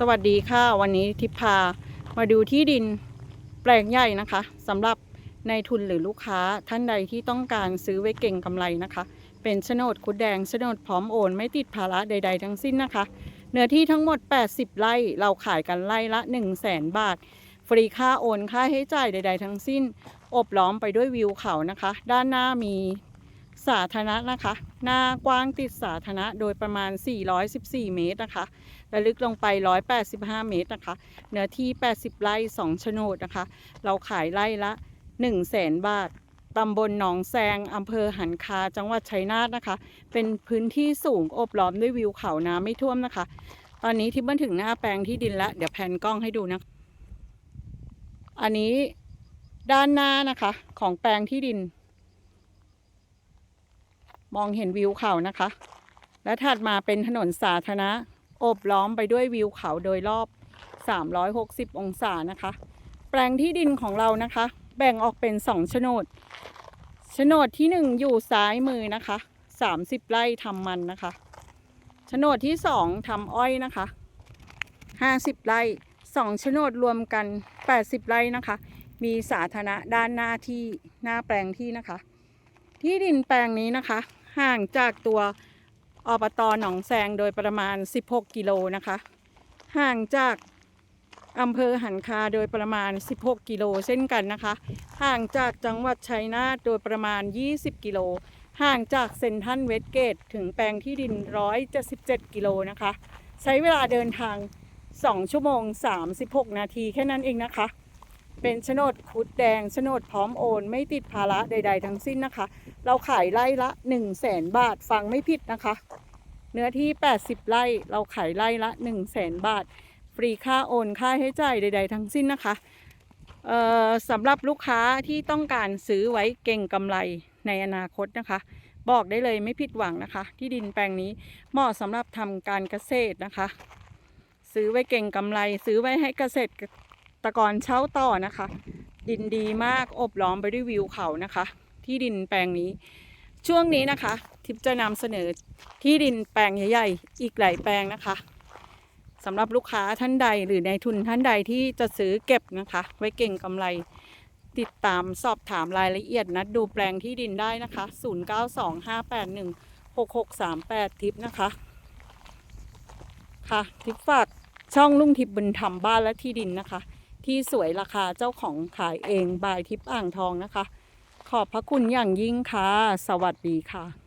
สวัสดีค่ะ วันนี้ทิพพามาดูที่ดินแปลงใหญ่นะคะสำหรับในายทุนหรือลูกค้าท่านใดที่ต้องการซื้อไว้เก่งกำไรนะคะ เป็นโฉนดคุดแดงโฉนดพร้อมโอนไม่ติดภาระใด ๆ ทั้งสิ้นนะคะ เนื้อที่ทั้งหมด 80 ไร่เราขายกันไร่ละ 1 0 0 0 0แสนบาท ฟรีค่าโอนค่าให้จ่ายใด ๆ ทั้งสิ้น อบล้อมไปด้วยวิวเขานะคะ ด้านหน้ามี สาธารณะนะคะ หน้ากว้างติดสาธารณะโดยประมาณ 414 เมตรนะคะ และลึกลงไป 185 เมตรนะคะ เนื้อที่ 80 ไร่ 2 โฉนดนะคะ เราขายไร่ละ 1 0 0 0 0แสบาท ตำบลหนองแซงอำเภอหันคา จังหวัดชัยนาทนะคะ เป็นพื้นที่สูงอบล้อมด้วยวิวเขาน้ำไม่ท่วมนะคะ ตอนนี้ที่เบิ้ลถึงหน้าแปลงที่ดินแล้ว เดี๋ยวแผนกล้องให้ดูนะ อันนี้ด้านหน้านะคะของแปลงที่ดิน มองเห็นวิวเขานะคะ และถัดมาเป็นถนนสาธารณะอบล้อมไปด้วยวิวเขาโดยรอบ 360 องศานะคะ แปลงที่ดินของเรานะคะ แบ่งออกเป็น2โฉนดโฉนดที่ 1 อยู่ซ้ายมือนะคะ 30 ไร่ทำมันนะคะโฉนดที่ 2ทำอ้อยนะคะ 50 ไร่2โฉนดรวมกัน 80 ไร่นะคะ มีสาธารณะด้านหน้าที่หน้าแปลงที่นะคะ ที่ดินแปลงนี้นะคะ ห่างจากตัวอบตหนองแซงโดยประมาณ 16 กิโลนะคะ ห่างจากอำเภอหันคาโดยประมาณ 16 กิโลเช่นกันนะคะ ห่างจากจังหวัดชัยนาทโดยประมาณ 20 กิโล ห่างจากเซนทันเวสเกต ถึงแปลงที่ดิน 177 กิโลนะคะ ใช้เวลาเดินทาง 2 ชั่วโมง 36 นาทีแค่นั้นเองนะคะ เป็นโฉนดคุดแดงโฉนดพร้อมโอน ไม่ติดภาระใด ๆ ทั้งสิ้นนะคะ เราขายไร่ละ 1 0 0 0 0แสนบาทฟังไม่ผิดนะคะ เนื้อที่ 80 ไร่ เราขายไร่ละ 1 0 0 0 0แสนบาท ฟรีค่าโอนค่าให้จ่ายใด ๆ ทั้งสิ้นนะคะสำหรับลูกค้าที่ต้องการซื้อไว้เก่งกำไรในอนาคตนะคะ บอกได้เลยไม่ผิดหวังนะคะ ที่ดินแปลงนี้เหมาะสำหรับทำการเกษตรนะคะ ซื้อไว้เก่งกำไร ซื้อไว้ให้เกษตร กรเช่าต่อนะคะ ดินดีมากอบล้อมไปด้วยวิวเขานะคะ ที่ดินแปลงนี้ ช่วงนี้นะคะ ทิพย์จะนำเสนอที่ดินแปลงใหญ่ๆอีกหลายแปลงนะคะสำหรับลูกค้าท่านใดหรือในายทุนท่านใดที่จะซื้อเก็บนะคะ ไว้เก่งกำไรติดตามสอบถามรายละเอียดนัดดูแปลงที่ดินได้นะคะ 0925816638 ทิปนะคะ ค่ะ ทิปฝากช่องลุงทิพย์บุญธรรมบ้านและที่ดินนะคะ ที่สวยราคาเจ้าของขายเองบายทิพย์อ่างทองนะคะ ขอบพระคุณอย่างยิ่งค่ะ สวัสดีค่ะ